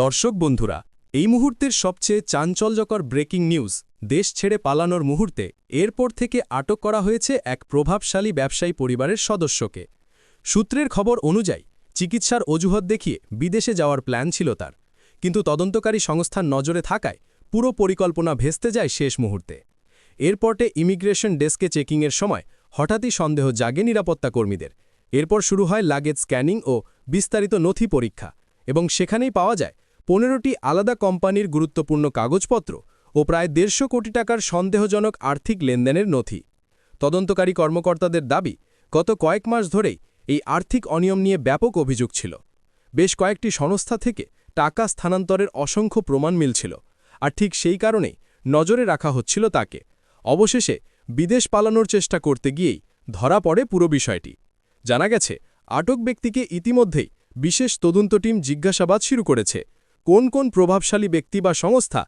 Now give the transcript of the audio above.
দর্শক বন্ধুরা, এই মুহূর্তের সবচেয়ে চাঞ্চল্যকর ব্রেকিং নিউজ, দেশ ছেড়ে পালানোর মুহূর্তে, এরপর থেকে আটক করা হয়েছে এক প্রভাবশালী ব্যবসায়ী পরিবারের সদস্যকে। সূত্রের খবর অনুযায়ী, চিকিৎসার অজুহাত দেখিয়ে বিদেশে যাওয়ার প্ল্যান ছিল তার। কিন্তু তদন্তকারী সংস্থার নজরে থাকায় পুরো পরিকল্পনা ভেস্তে যায় শেষ মুহূর্তে। এরপরটে ইমিগ্রেশন ডেস্কে চেকিংয়ের সময় হঠাৎই সন্দেহ জাগে নিরাপত্তা কর্মীদের। এরপর শুরু হয় লাগেজ স্ক্যানিং ও বিস্তারিত নথি পরীক্ষা এবং সেখানেই পাওয়া যায় পনেরোটি আলাদা কোম্পানির গুরুত্বপূর্ণ কাগজপত্র ও প্রায় দেড়শো কোটি টাকার সন্দেহজনক আর্থিক লেনদেনের নথি। তদন্তকারী কর্মকর্তাদের দাবি, গত কয়েক মাস ধরেই এই আর্থিক অনিয়ম নিয়ে ব্যাপক অভিযোগ ছিল। বেশ কয়েকটি সংস্থা থেকে টাকা স্থানান্তরের অসংখ্য প্রমাণ মিলছিল আর ঠিক সেই কারণেই নজরে রাখা হচ্ছিল তাকে। অবশেষে বিদেশ পালানোর চেষ্টা করতে গিয়েই ধরা পড়ে পুরো বিষয়টি। জানা গেছে, আটক ব্যক্তিকে ইতিমধ্যেই বিশেষ তদন্ত টিম জিজ্ঞাসাবাদ শুরু করেছে কোন কোন প্রভাবশালী ব্যক্তি বা সংস্থা